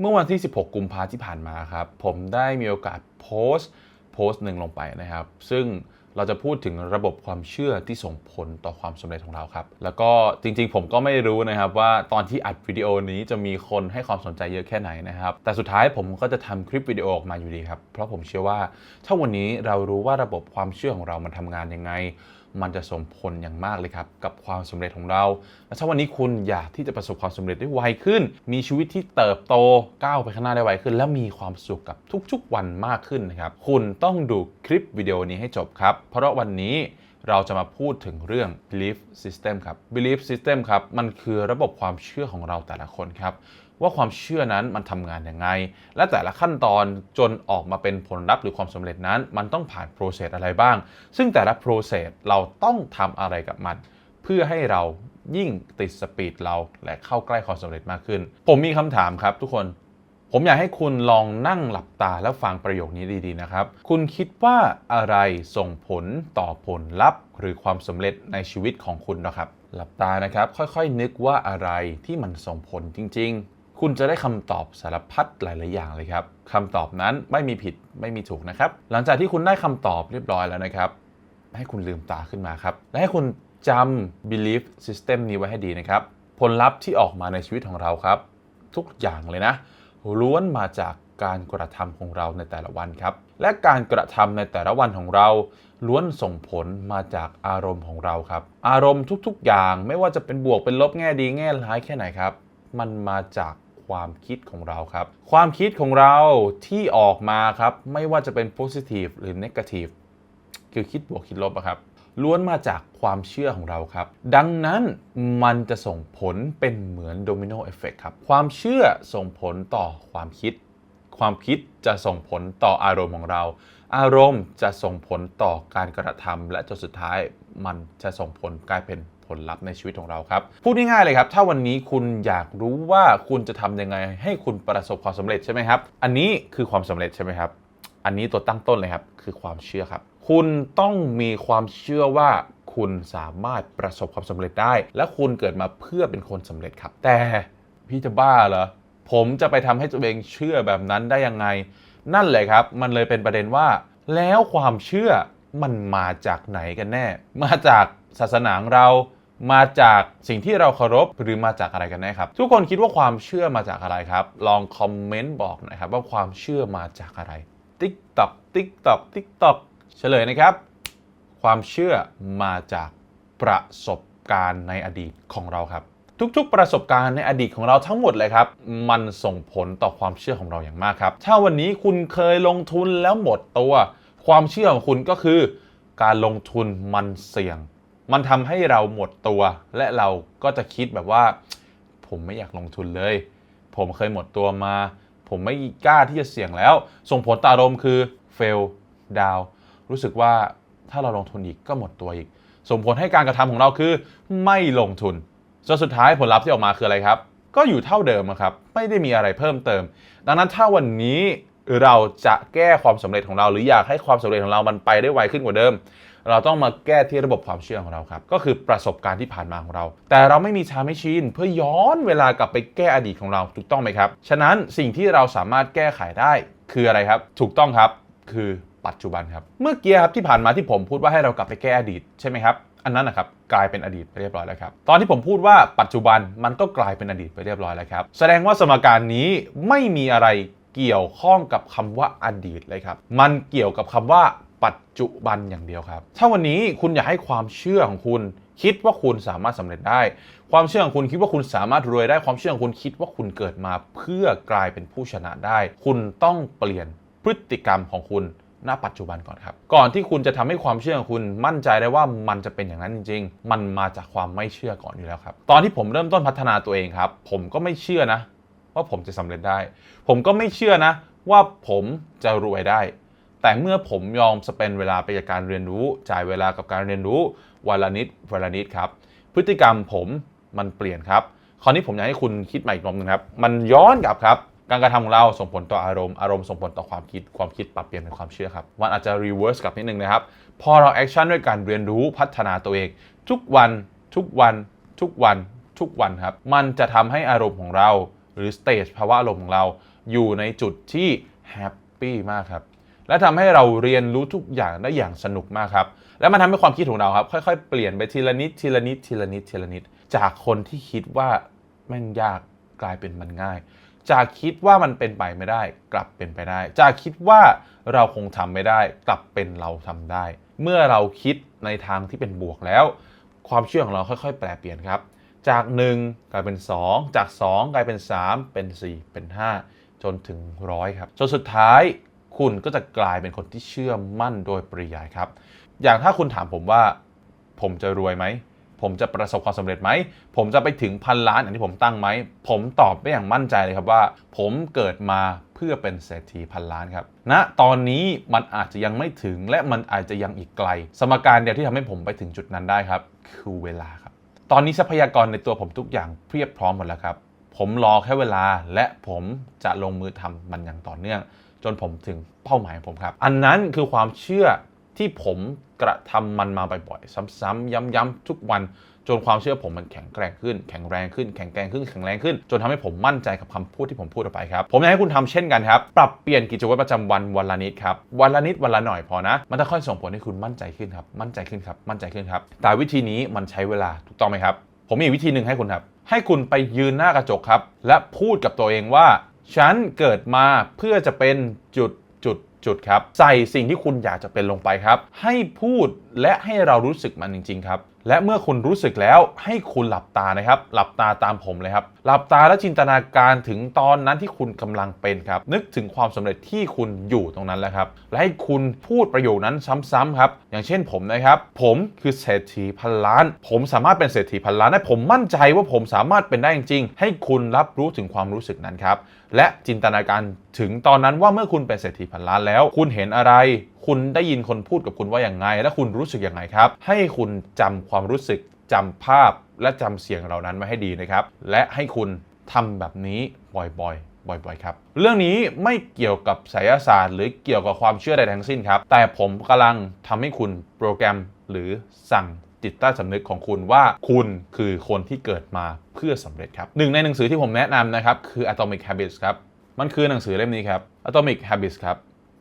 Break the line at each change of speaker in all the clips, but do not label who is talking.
เมื่อวันที่ 16 กุมภาที่ผ่านมาครับ ผมได้มีโอกาสโพสต์โพสต์หนึ่งลงไปนะครับ ซึ่งเราจะพูดถึงระบบความเชื่อที่ส่งผลต่อความสำเร็จของเราครับ แล้วก็จริงๆ ผมก็ไม่รู้นะครับว่าตอนที่อัดวิดีโอนี้จะมีคนให้ความสนใจเยอะแค่ไหนนะครับ แต่สุดท้ายผมก็จะทำคลิปวิดีโอออกมาอยู่ดีครับ เพราะผมเชื่อว่าถ้าวันนี้เรารู้ว่าระบบความเชื่อของเรามันทำงานยังไง มันจะส่งผลอย่างมากเลยครับกับความสำเร็จของเรา และถ้าวันนี้คุณอยากที่จะประสบความสำเร็จได้ไวขึ้น มีชีวิตที่เติบโตก้าวไปข้างหน้าได้ไวขึ้น และมีความสุขกับทุกๆวันมากขึ้นนะครับ คุณต้องดูคลิปวิดีโอนี้ให้จบครับ เพราะวันนี้เราจะมาพูดถึงเรื่อง belief system ครับ belief system ครับ มันคือระบบความเชื่อของเราแต่ละคนครับ ว่าความเชื่อนั้นมันทำงานยังไง และแต่ละขั้นตอนจนออกมาเป็นผลลัพธ์หรือความสำเร็จนั้น มันต้องผ่านโปรเซสอะไรบ้าง ซึ่งแต่ละโปรเซสเราต้องทำอะไรกับมัน เพื่อให้เรายิ่งติดสปีดเราและเข้าใกล้ความสำเร็จมากขึ้น ผมมีคำถามครับทุกคน ผมอยากให้คุณลองนั่งหลับตาแล้วฟังประโยคนี้ดีๆนะครับ คุณคิดว่าอะไรส่งผลต่อผลลัพธ์ หรือความสำเร็จในชีวิตของคุณนะครับ หลับตานะครับ ค่อยๆนึกว่าอะไรที่มันส่งผลจริง ๆ คุณจะได้คำตอบสารพัดหลาย ๆ อย่างเลยครับคำตอบนั้นไม่มีผิดไม่มีถูกนะครับ หลังจากที่คุณได้คำตอบเรียบร้อยแล้วนะครับ ให้คุณลืมตาขึ้นมาครับ และให้คุณจำ belief system นี้ไว้ให้ดีนะครับ ผลลัพธ์ที่ออกมาในชีวิตของเราครับ ทุกอย่างเลยนะ ล้วนมาจากการกระทำของเราในแต่ละวันครับ และการกระทำในแต่ละวันของเรา ล้วนส่งผลมาจากอารมณ์ของเราครับ อารมณ์ทุกๆอย่างไม่ว่าจะเป็นบวกเป็นลบแง่ดีแง่ร้ายแค่ไหนครับ มันมาจาก ความคิดของเราครับ ความคิดของเราที่ออกมาครับ ไม่ว่าจะเป็น positive หรือ negative คือคิดบวกคิดลบครับ ล้วนมาจากความเชื่อของเราครับ ดังนั้นมันจะส่งผลเป็นเหมือนโดมิโนเอฟเฟกครับ ความเชื่อส่งผลต่อความคิด ความคิดจะส่งผลต่ออารมณ์ของเรา อารมณ์จะส่งผลต่อการกระทำและจนสุดท้ายมันจะส่งผลกลายเป็น ผลลัพธ์ในชีวิตของเราครับ พูดง่ายๆเลยครับ ถ้าวันนี้คุณอยากรู้ว่าคุณจะทำยังไง ให้คุณประสบความสำเร็จใช่ไหมครับ อันนี้คือความสำเร็จใช่ไหมครับ อันนี้ตัวตั้งต้นเลยครับ คือความเชื่อครับ คุณต้องมีความเชื่อว่าคุณสามารถประสบความสำเร็จได้ และคุณเกิดมาเพื่อเป็นคนสำเร็จครับ แต่พี่จะบ้าเหรอผมจะไปทำให้ตัวเองเชื่อแบบนั้นได้ยังไง นั่นแหละครับ มันเลยเป็นประเด็นว่า แล้วความเชื่อมันมาจากไหนกันแน่ มาจากศาสนาของเรา มาจากสิ่งที่เราเคารพหรือมาจากอะไรกันแน่ครับ ทุกคนคิดว่าความเชื่อมาจากอะไรครับ ลองคอมเมนต์บอกหน่อยครับว่าความเชื่อมาจากอะไรติ๊กตอกติ๊กตอกติ๊กตอกเฉลยนะครับ ความเชื่อมาจากประสบการณ์ในอดีตของเราครับ ทุกๆ ประสบการณ์ในอดีตของเราทั้งหมดเลยครับ มันส่งผลต่อความเชื่อของเราอย่างมากครับ ถ้าวันนี้คุณเคยลงทุนแล้วหมดตัว ความเชื่อของคุณก็คือ การลงทุนมันเสี่ยง มันทำให้เราหมดตัว และเราก็จะคิดแบบว่า ผมไม่อยากลงทุนเลย ผมเคยหมดตัวมา ผมไม่กล้าที่จะเสี่ยงแล้ว ส่งผลตารมคือ fail down รู้สึกว่าถ้าเราลงทุนอีกก็หมดตัวอีก ส่งผลให้การกระทำของเราคือ ไม่ลงทุนจนสุดท้ายผลลัพธ์ที่ออกมาคืออะไรครับ ก็อยู่เท่าเดิมครับ ไม่ได้มีอะไรเพิ่มเติม ดังนั้นถ้าวันนี้เราจะแก้ความสำเร็จของเรา หรืออยากให้ความสำเร็จของเรามันไปได้ไวขึ้นกว่าเดิม เราต้องมาแก้ที่ระบบความเชื่อของเราครับ ก็คือประสบการณ์ที่ผ่านมาของเรา แต่เราไม่มีชาไม่ชินเพื่อย้อนเวลากลับไปแก้อดีตของเราถูกต้องไหมครับ ฉะนั้นสิ่งที่เราสามารถแก้ไขได้คืออะไรครับ ถูกต้องครับคือปัจจุบันครับ เมื่อกี้ครับที่ผ่านมาที่ผมพูดว่าให้เรากลับไปแก้อดีตใช่ไหมครับอันนั้นนะครับกลายเป็นอดีตไปเรียบร้อยแล้วครับ ตอนที่ผมพูดว่าปัจจุบันมันก็กลายเป็นอดีตไปเรียบร้อยแล้วครับ แสดงว่าสมการนี้ไม่มีอะไรเกี่ยวข้องกับคำว่าอดีตเลยครับ มันเกี่ยวกับคำว่า ปัจจุบันอย่างเดียวครับ ถ้าวันนี้คุณอยากให้ความเชื่อของคุณคิดว่าคุณสามารถสำเร็จได้ ความเชื่อของคุณคิดว่าคุณสามารถรวยได้ ความเชื่อของคุณคิดว่าคุณเกิดมาเพื่อกลายเป็นผู้ชนะได้ คุณต้องเปลี่ยนพฤติกรรมของคุณณปัจจุบันก่อนครับ ก่อนที่คุณจะทำให้ความเชื่อของคุณมั่นใจได้ว่ามันจะเป็นอย่างนั้นจริง ๆ มันมาจากความไม่เชื่อก่อนอยู่แล้วครับ ตอนที่ผมเริ่มต้นพัฒนาตัวเองครับ ผมก็ไม่เชื่อนะ ว่าผมจะสำเร็จได้ ผมก็ไม่เชื่อนะ ว่าผมจะรวยได้ แต่เมื่อผมยอมสเปนเวลาไปกับการเรียนรู้ จ่ายเวลากับการเรียนรู้วันละนิดวันละนิดครับ พฤติกรรมผมมันเปลี่ยนครับ คราวนี้ผมอยากให้คุณคิดใหม่อีกรอบหนึงครับ มันย้อนกลับครับ การกระทำของเราส่งผลต่ออารมณ์ อารมณ์ส่งผลต่อความคิด ความคิดปรับเปลี่ยนเป็นความเชื่อครับ มันอาจจะ reverse กลับนิดนึงนะครับ พอเราแอคชั่นด้วยการเรียนรู้พัฒนาตัวเอง ทุกวัน ทุกวัน ทุกวัน ทุกวันครับ มันจะทำให้อารมณ์ของเรา หรือสเตจภาวะอารมณ์ของเรา อยู่ในจุดที่แฮปปี้มากครับ และทำให้เราเรียนรู้ทุกอย่างได้อย่างสนุกมากครับ และมันทำให้ความคิดของเราครับ ค่อยๆ เปลี่ยนไปทีละนิดทีละนิดทีละนิดทีละนิด จากคนที่คิดว่าแม่งยากกลายเป็นมันง่าย จากคิดว่ามันเป็นไปไม่ได้ กลับเป็นไปได้ จากคิดว่าเราคงทำไม่ได้ กลับเป็นเราทำได้ เมื่อเราคิดในทางที่เป็นบวกแล้ว ความเชื่อของเราค่อยๆ แปลเปลี่ยนครับ จาก 1 กลายเป็น 2 จาก 2 กลายเป็น 3 เป็น 4 เป็น 5 จนถึงร้อยครับจนสุดท้าย คุณก็จะกลายเป็นคนที่เชื่อมั่นโดยปริยายครับ อย่างถ้าคุณถามผมว่า ผมจะรวยไหม ผมจะประสบความสำเร็จไหม ผมจะไปถึงพันล้านอย่างที่ผมตั้งไหม ผมตอบได้อย่างมั่นใจเลยครับว่า ผมเกิดมาเพื่อเป็นเศรษฐีพันล้านครับณนะตอนนี้มันอาจจะยังไม่ถึงและมันอาจจะยังอีกไกล สมการเดียวที่ทำให้ผมไปถึงจุดนั้นได้ครับ คือเวลาครับ ตอนนี้ทรัพยากรในตัวผมทุกอย่างเพียบพร้อมหมดแล้วครับ ผมรอแค่เวลาและผมจะลงมือทำมันอย่างต่อเนื่อง จนผมถึงเป้าหมายของผมครับ อันนั้นคือความเชื่อที่ผมกระทำมันมาบ่อยๆซ้ำๆย้ำๆทุกวันจนความเชื่อผมมันแข็งแกร่งขึ้น แข็งแรงขึ้น แข็งแกร่งขึ้น แข็งแรงขึ้น จนทำให้ผมมั่นใจกับคำพูดที่ผมพูดออกไปครับ ผมอยากให้คุณทำเช่นกันครับ ปรับเปลี่ยนกิจวัตรประจำวันวันละนิดครับ วันละนิดวันละหน่อยพอนะ มันจะค่อยส่งผลให้คุณมั่นใจขึ้นครับ มั่นใจขึ้นครับ มั่นใจขึ้นครับ แต่วิธีนี้มันใช้เวลาถูกต้องไหมครับ ผมมีวิธีหนึ่งให้คุณครับ ให้คุณไปยืนหน้ากระจกครับ และพูดกับตัวเองว่า ฉันเกิดมาเพื่อจะเป็นจุดจุดจุดครับ ใส่สิ่งที่คุณอยากจะเป็นลงไปครับ ให้พูดและให้เรารู้สึกมันจริง ๆ ครับ และเมื่อคุณรู้สึกแล้วให้คุณหลับตานะครับ หลับตาตามผมเลยครับ หลับตาและจินตนาการถึงตอนนั้นที่คุณกำลังเป็นครับ นึกถึงความสำเร็จที่คุณอยู่ตรงนั้นแล้วครับ และให้คุณพูดประโยคนั้นซ้ำๆครับ อย่างเช่นผมนะครับ ผมคือเศรษฐีพันล้าน ผมสามารถเป็นเศรษฐีพันล้านได้ผมมั่นใจว่าผมสามารถเป็นได้จริงๆ ให้คุณรับรู้ถึงความรู้สึกนั้นครับ และจินตนาการถึงตอนนั้นว่าเมื่อคุณเป็นเศรษฐีพันล้านแล้ว คุณเห็นอะไร คุณได้ยินคนพูดกับคุณว่าอย่างไง และคุณรู้สึกอย่างไรครับ ให้คุณจำความรู้สึกจำภาพและจำเสียงเหล่านั้นไว้ให้ดีนะครับ และให้คุณทำแบบนี้บ่อยๆ บ่อยๆ ครับ เรื่องนี้ไม่เกี่ยวกับไสยศาสตร์ หรือเกี่ยวกับความเชื่อใดทั้งสิ้นครับ แต่ผมกำลังทำให้คุณโปรแกรมหรือสั่ง จิตใต้สำนึกของคุณว่าคุณคือคนที่เกิดมาเพื่อสำเร็จครับหนึ่งในหนังสือที่ผมแนะนำนะครับคือ Atomic Habits ครับมันคือหนังสือเล่มนี้ครับ Atomic Habits ครับ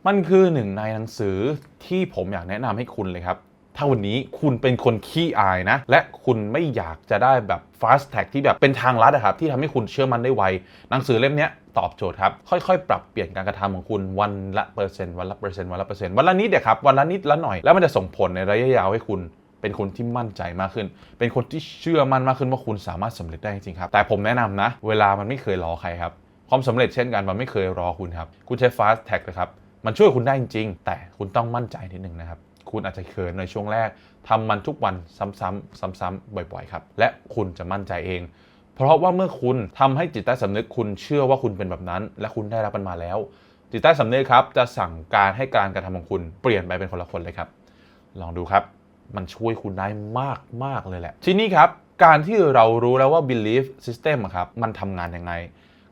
มันคือหนึ่งในหนังสือที่ผมอยากแนะนำให้คุณเลยครับถ้าวันนี้คุณเป็นคนขี้อายนะ และคุณไม่อยากจะได้แบบ fast tag ที่แบบเป็นทางลัดอะครับ ที่ทำให้คุณเชื่อมันได้ไว หนังสือเล่มนี้ตอบโจทย์ครับ ค่อยๆ ปรับเปลี่ยนการกระทำของคุณวันละเปอร์เซ็นต์วันละเปอร์เซ็นต์วันละเปอร์เซ็นต์วันละนิดเดียครับ วันละนิดละหน่อย แล้วมันจะส่งผลในระยะยาวให้คุณ เป็นคนที่มั่นใจมากขึ้น เป็นคนที่เชื่อมั่นมากขึ้นว่าคุณสามารถสำเร็จได้จริงครับ แต่ผมแนะนำนะ เวลามันไม่เคยรอใครครับ ความสำเร็จเช่นกันมันไม่เคยรอคุณครับ คุณใช้ fast tag นะครับ มันช่วยคุณได้จริง แต่คุณต้องมั่นใจนิดนึงนะครับ คุณอาจจะเขินในช่วงแรกทำมันทุกวันซ้ำๆซ้ำๆบ่อยๆครับ และคุณจะมั่นใจเอง เพราะว่าเมื่อคุณทำให้จิตใต้สำนึกคุณเชื่อว่าคุณเป็นแบบนั้น และคุณได้รับมันมาแล้ว จิตใต้สำนึกครับจะสั่งการให้การกระทำของคุณเปลี่ยนไปเป็นคนละคนเลยครับ ลองดูครับ มันช่วยคุณได้มากมากเลยแหละ ทีนี้ครับการที่เรารู้แล้วว่า belief system อะครับมันทำงานยังไง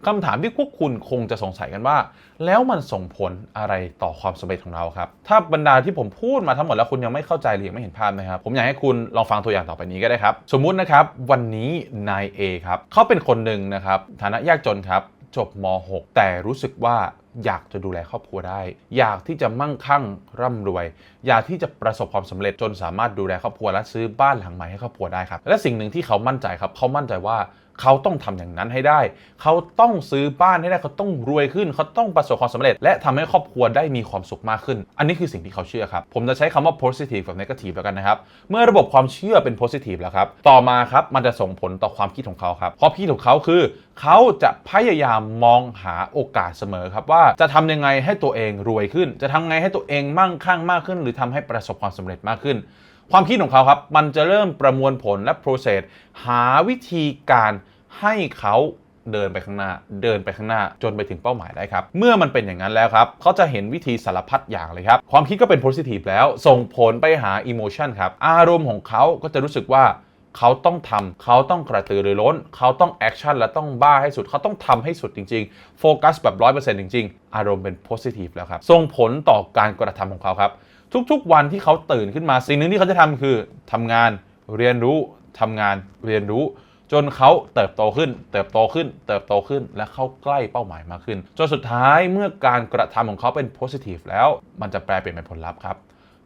คำถามที่พวกคุณคงจะสงสัยกันว่า แล้วมันส่งผลอะไรต่อความสำเร็จของเราครับ ถ้าบรรดาที่ผมพูดมาทั้งหมดแล้วคุณยังไม่เข้าใจหรือยังไม่เห็นภาพนะครับ ผมอยากให้คุณลองฟังตัวอย่างต่อไปนี้ก็ได้ครับ สมมุตินะครับ วันนี้นาย A ครับเขาเป็นคนหนึ่งนะครับฐานะยากจนครับ จบม .6 แต่รู้สึกว่า อยากจะดูแลครอบครัวได้ อยากที่จะมั่งคั่งร่ำรวย อยากที่จะประสบความสำเร็จจนสามารถดูแลครอบครัวและซื้อบ้านหลังใหม่ให้ครอบครัวได้ครับ และสิ่งหนึ่งที่เขามั่นใจครับ เขามั่นใจว่า เขาต้องทำอย่างนั้นให้ได้ เขาต้องซื้อบ้านให้ได้ เขาต้องรวยขึ้น เขาต้องประสบความสำเร็จ และทำให้ครอบครัวได้มีความสุขมากขึ้น อันนี้คือสิ่งที่เขาเชื่อครับ ผมจะใช้คำว่า positive กับ negative แล้วกันนะครับ เมื่อระบบความเชื่อเป็น positive แล้วครับ ต่อมาครับ มันจะส่งผลต่อความคิดของเขาครับ ความคิดของเขาคือ เขาจะพยายามมองหาโอกาสเสมอครับว่าจะทำยังไงให้ตัวเองรวยขึ้น จะทำไงให้ตัวเองมั่งคั่งมากขึ้น หรือทำให้ประสบความสำเร็จมากขึ้น ความคิดของเขาครับ มันจะเริ่มประมวลผลและ process หาวิธีการให้เขาเดินไปข้างหน้า เดินไปข้างหน้าจนไปถึงเป้าหมายได้ครับ เมื่อมันเป็นอย่างนั้นแล้วครับ เขาจะเห็นวิธีสารพัดอย่างเลยครับ ความคิดก็เป็น positive แล้ว ส่งผลไปหา emotion ครับ อารมณ์ของเขาก็จะรู้สึกว่าเขาต้องทำเขาต้องกระตือรือร้น เขาต้องแอคชั่นและต้องบ้าให้สุด เขาต้องทำให้สุดจริงๆ โฟกัสแบบ100%จริงๆ อารมณ์เป็น positive แล้วครับ ส่งผลต่อการกระทำของเขาครับ ทุกๆ วันที่เขาตื่นขึ้นมาสิ่งหนึ่งที่เขาจะทำคือทำงานเรียนรู้ทำงานเรียนรู้ จนเขาเติบโตขึ้น เติบโตขึ้น เติบโตขึ้นและเข้าใกล้เป้าหมายมากขึ้นจนสุดท้ายเมื่อการกระทำของเขาเป็น positive แล้วมันจะแปลเปลี่ยนเป็นผลลัพธ์ครับ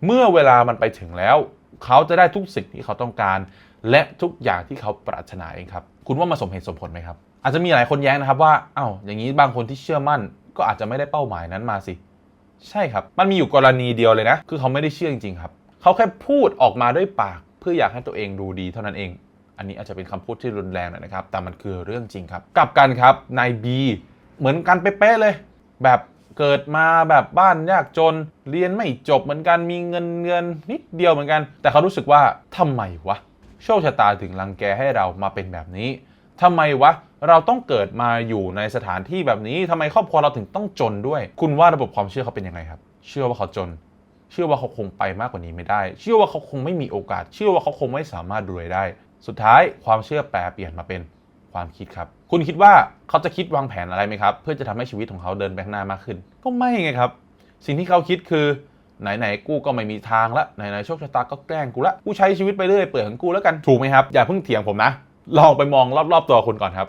เมื่อเวลามันไปถึงแล้ว เขาจะได้ทุกสิ่งที่เขาต้องการ และทุกอย่างที่เขาปรารถนาเองครับ คุณว่ามันสมเหตุสมผลไหมครับ อาจจะมีหลายคนแย้งนะครับว่าอ้าวอย่างนี้บางคนที่เชื่อมั่น ก็อาจจะไม่ได้เป้าหมายนั้นมาสิ ใช่ครับ มันมีอยู่กรณีเดียวเลยนะ คือเขาไม่ได้เชื่อจริงๆครับ เขาแค่พูดออกมาด้วยปาก เพื่ออยากให้ตัวเองดูดีเท่านั้นเอง อันนี้อาจจะเป็นคำพูดที่รุนแรงหน่อยนะครับ แต่มันคือเรื่องจริงครับ กลับกันครับ นายบีเหมือนกันเป๊ะเลย แบบเกิดมาแบบบ้านยากจน เรียนไม่จบเหมือนกัน มีเงินเงินนิดเดียวเหมือนกัน แต่เขารู้สึกว่าทำไมวะ โชคชะตาถึงรังแกให้เรามาเป็นแบบนี้ทำไมวะ เราต้องเกิดมาอยู่ในสถานที่แบบนี้ทำไมครอบครัวเราถึงต้องจนด้วย คุณว่าระบบความเชื่อเขาเป็นยังไงครับ เชื่อว่าเขาจน เชื่อว่าเขาคงไปมากกว่านี้ไม่ได้ เชื่อว่าเขาคงไม่มีโอกาส เชื่อว่าเขาคงไม่สามารถรวยได้ สุดท้ายความเชื่อแปลเปลี่ยนมาเป็นความคิดครับ คุณคิดว่าเขาจะคิดวางแผนอะไรไหมครับ เพื่อจะทำให้ชีวิตของเขาเดินไปข้างหน้ามากขึ้น ก็ไม่ไงครับ สิ่งที่เขาคิดคือไหนๆกูก็ไม่มีทางละไหนๆโชคชะตาก็แกล้งกูละกูใช้ชีวิตไปเรื่อยเปื่อยของกูแล้วกันถูกไหมครับอย่าเพิ่งเถียงผมนะลองไปมองรอบๆตัวคุณก่อนครับ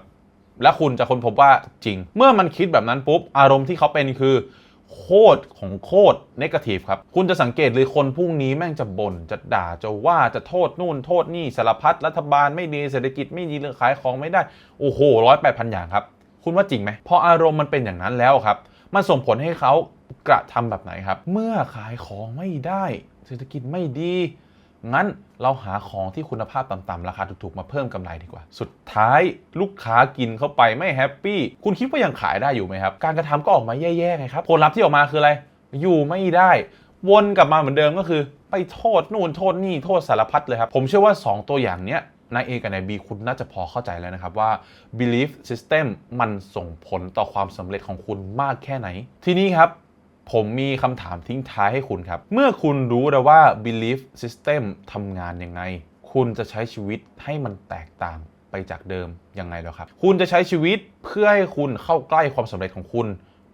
และคุณจะค้นพบว่าจริง เมื่อมันคิดแบบนั้นปุ๊บ อารมณ์ที่เขาเป็นคือ โคตรของโคตรนกาทีฟครับ คุณจะสังเกตเลยคนพวกนี้แม่งจะบน่นจะด่าจะว่าจะโทษนู่นโทษนี่สารพัดรัฐบาลไม่ดีเศรษฐกิจไม่ดีเรื่องขายของไม่ได้ โอ้โหร้อยแปดพันอย่างครับ คุณว่าจริงไหมพออารมณ์มันเป็นอย่างนั้นแล้วครับ มันส่งผลให้เขากระทำแบบไหนครับ เมื่อขายของไม่ได้ เศรษฐกิจไม่ดี งั้นเราหาของที่คุณภาพต่ำๆราคาถูกๆมาเพิ่มกำไรดีกว่า สุดท้ายลูกค้ากินเข้าไปไม่แฮปปี้ คุณคิดว่ายังขายได้อยู่ไหมครับ การกระทำก็ออกมาแย่ๆไงครับ ผลลัพธ์ที่ออกมาคืออะไร อยู่ไม่ได้ วนกลับมาเหมือนเดิมก็คือ ไปโทษนู่นโทษนี่โทษสารพัดเลยครับ ผมเชื่อว่า 2 ตัวอย่างเนี้ยนาย A กับนาย B คุณน่าจะพอเข้าใจแล้วนะครับว่า belief system มันส่งผลต่อความสำเร็จของคุณมากแค่ไหน ทีนี้ครับ ผมมีคำถามทิ้งท้ายให้คุณครับ เมื่อคุณรู้แล้วว่า belief system ทำงานยังไง คุณจะใช้ชีวิตให้มันแตกต่างไปจากเดิมยังไงแล้วครับ คุณจะใช้ชีวิตเพื่อให้คุณเข้าใกล้ความสำเร็จของคุณ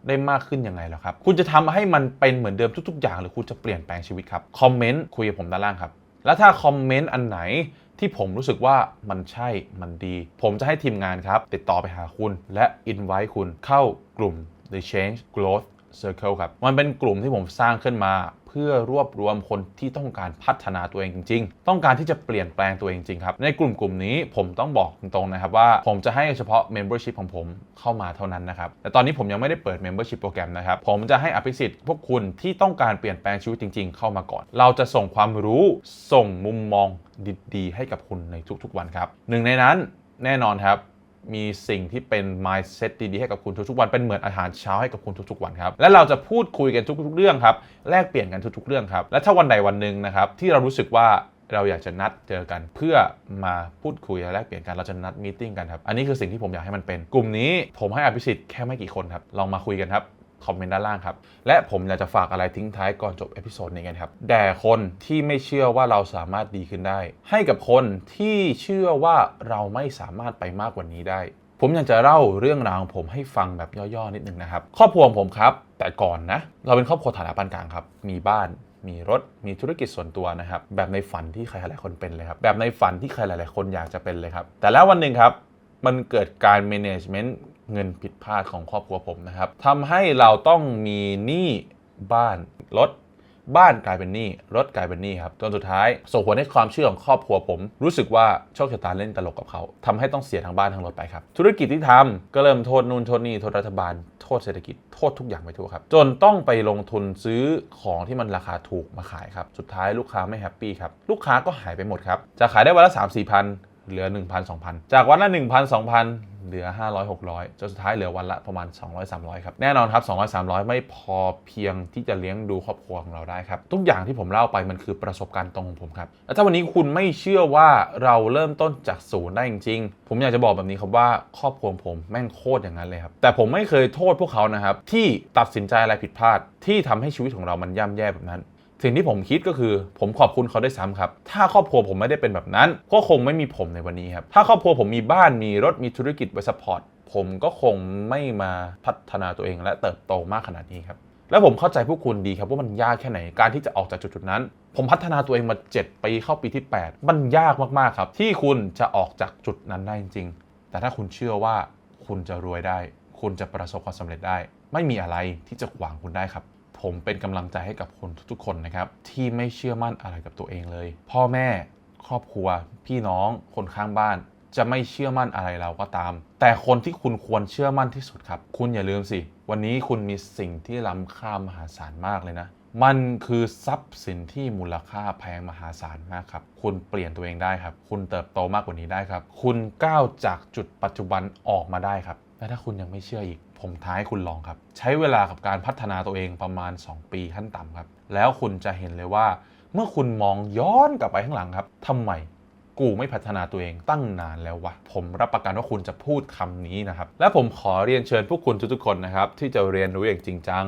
ได้มากขึ้นยังไงแล้วครับ คุณจะทำให้มันเป็นเหมือนเดิมทุก ๆ อย่าง หรือคุณจะเปลี่ยนแปลงชีวิตครับ คอมเมนต์คุยกับผมด้านล่างครับ แล้วถ้าคอมเมนต์อันไหนที่ผมรู้สึกว่ามันใช่ มันดี ผมจะให้ทีมงานครับ ติดต่อไปหาคุณ และ invite คุณเข้ากลุ่ม The Change Growth Circle ครับ มันเป็นกลุ่มที่ผมสร้างขึ้นมา เพื่อรวบรวมคนที่ต้องการพัฒนาตัวเองจริง ๆ ต้องการที่จะเปลี่ยนแปลงตัวเองจริงครับ ในกลุ่มกลุ่มนี้ผมต้องบอกตรงๆนะครับว่าผมจะให้เฉพาะ Membership ของผมเข้ามาเท่านั้นนะครับ แต่ตอนนี้ผมยังไม่ได้เปิด Membership โปรแกรมนะครับ ผมจะให้อภิสิทธิ์พวกคุณที่ต้องการเปลี่ยนแปลงชีวิตจริง ๆ เข้ามาก่อน เราจะส่งความรู้ส่งมุมมองดีๆ ให้กับคุณในทุกๆ วันครับหนึ่งในนั้นแน่นอนครับ มีสิ่งที่เป็น mindset ดีๆ ให้กับคุณทุกๆวัน เป็นเหมือนอาหารเช้าให้กับคุณทุกๆวันครับ และเราจะพูดคุยกันทุกๆ เรื่องครับ แลกเปลี่ยนกันทุกๆ เรื่องครับ และถ้าวันใดวันหนึ่งนะครับที่เรารู้สึกว่าเราอยากจะนัดเจอกันเพื่อมาพูดคุยและแลกเปลี่ยนกันเราจะนัดมีติ้งกันครับ อันนี้คือสิ่งที่ผมอยากให้มันเป็น กลุ่มนี้ผมให้อภิสิทธิ์แค่ไม่กี่คนครับ ลองมาคุยกันครับ คอมเมนต์ด้านล่างครับ และผมอยากจะฝากอะไรทิ้งท้ายก่อนจบเอพิโซดนี้กันครับแด่คนที่ไม่เชื่อว่าเราสามารถดีขึ้นได้ ให้กับคนที่เชื่อว่าเราไม่สามารถไปมากกว่านี้ได้ ผมอยากจะเล่าเรื่องราวของผมให้ฟังแบบย่อๆนิดนึงนะครับครอบครัวของผมครับ แต่ก่อนนะ เราเป็นครอบครัวฐานะปานกลางครับ มีบ้านมีรถ มีธุรกิจส่วนตัวนะครับ แบบในฝันที่ใครหลายๆคนเป็นเลยครับ แบบในฝันที่ใครหลาย ๆ คนอยากจะเป็นเลยครับ แต่แล้ววันหนึ่งครับ มันเกิดการ management เงินผิดพลาดของครอบครัวผมนะครับทำให้เราต้องมีหนี้บ้านรถบ้านกลายเป็นหนี้รถกลายเป็นหนี้ครับจนสุดท้ายส่งผลให้ความเชื่อของครอบครัวผม รู้สึกว่าโชคชะตาเล่นตลกกับเขาทำให้ต้องเสียทั้งบ้านทั้งรถไปครับ ธุรกิจที่ทำก็เริ่มโทษนู่นโทษนี่โทษรัฐบาล โทษเศรษฐกิจโทษทุกอย่างไปทั่วครับ จนต้องไปลงทุนซื้อของที่มันราคาถูกมาขายครับสุดท้ายลูกค้าไม่แฮปปี้ครับลูกค้าก็หายไปหมดครับจะขายได้วันละ3 4พันเหลือ 1,000 2,000 จากวันละ1,000 2,000 เหลือ 500 600 จนสุดท้ายเหลือวันละประมาณ 200 300 ครับ แน่นอนครับ 200 300 ไม่พอเพียงที่จะเลี้ยงดูครอบครัวของเราได้ครับ ทุกอย่างที่ผมเล่าไปมันคือประสบการณ์ตรงของผมครับ แล้วถ้าวันนี้คุณไม่เชื่อว่าเราเริ่มต้นจากศูนย์ได้จริงๆ ผมอยากจะบอกแบบนี้ครับว่าครอบครัวผมแม่งโคตรอย่างนั้นเลยครับ แต่ผมไม่เคยโทษพวกเขานะครับที่ตัดสินใจอะไรผิดพลาดที่ทำให้ชีวิตของเรามันย่ำแย่แบบนั้น สิ่งที่ผมคิดก็คือ ผมขอบคุณเขาได้ซ้ำครับ ถ้าครอบครัวผมไม่ได้เป็นแบบนั้น ก็คงไม่มีผมในวันนี้ครับ ถ้าครอบครัวผมมีบ้านมีรถมีธุรกิจไว้ซัพพอร์ตผมก็คงไม่มาพัฒนาตัวเองและเติบโตมากขนาดนี้ครับแล้วผมเข้าใจพวกคุณดีครับว่ามันยากแค่ไหนการที่จะออกจากจุดๆนั้น ผมพัฒนาตัวเองมา 7 ปีเข้าปีที่ 8 มันยากมากๆครับ ที่คุณจะออกจากจุดนั้นได้จริงๆ แต่ถ้าคุณเชื่อว่าคุณจะรวยได้ คุณจะประสบความสำเร็จได้ ไม่มีอะไรที่จะขวางคุณได้ครับ ผมเป็นกำลังใจให้กับคนทุกๆคนนะครับที่ไม่เชื่อมั่นอะไรกับตัวเองเลย พ่อแม่ครอบครัว พี่น้องคนข้างบ้าน จะไม่เชื่อมั่นอะไรเราก็ตาม แต่คนที่คุณควรเชื่อมั่นที่สุดครับ คุณอย่าลืมสิ วันนี้คุณมีสิ่งที่ล้ำค่ามหาศาลมากเลยนะมันคือทรัพย์สินที่มูลค่าแพงมหาศาลมากครับ คุณเปลี่ยนตัวเองได้ครับ คุณเติบโตมากกว่านี้ได้ครับ คุณก้าวจากจุดปัจจุบันออกมาได้ครับ และถ้าคุณยังไม่เชื่ออีก ผมท้ายคุณลองครับ ใช้เวลากับการพัฒนาตัวเองประมาณ 2 ปีขั้นต่ำครับ แล้วคุณจะเห็นเลยว่า เมื่อคุณมองย้อนกลับไปข้างหลังครับทำไม กูไม่พัฒนาตัวเองตั้งนานแล้ววะผมรับประกันว่าคุณจะพูดคำนี้นะครับและผมขอเรียนเชิญพวกคุณทุกๆคนนะครับที่จะเรียนรู้อย่างจริงจัง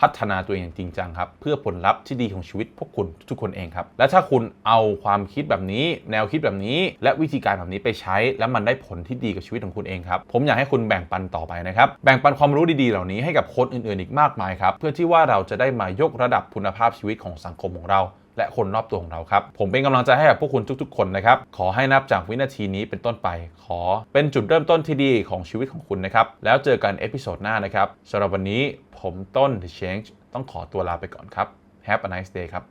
พัฒนาตัวเองอย่างจริงจังครับเพื่อผลลัพธ์ที่ดีของชีวิตพวกคุณทุกคนเองครับและถ้าคุณเอาความคิดแบบนี้ แนวคิดแบบนี้ และวิธีการแบบนี้ไปใช้ แล้วมันได้ผลที่ดีกับชีวิตของคุณเองครับผมอยากให้คุณแบ่งปันต่อไปนะครับแบ่งปันความรู้ดีๆ เหล่านี้ให้กับคนอื่นๆ อีกมากมายครับเพื่อที่ว่าเราจะได้มายกระดับคุณภาพชีวิตของสังคมของเรา และคนรอบตัวของเราครับ ผมเป็นกำลังใจให้กับพวกคุณทุกๆ คนนะครับ ขอให้นับจากวินาทีนี้เป็นต้นไป ขอเป็นจุดเริ่มต้นที่ดีของชีวิตของคุณนะครับ แล้วเจอกันเอพิโซดหน้านะครับสำหรับวันนี้ผมต้น The Change ต้องขอตัวลาไปก่อนครับ Have a nice day ครับ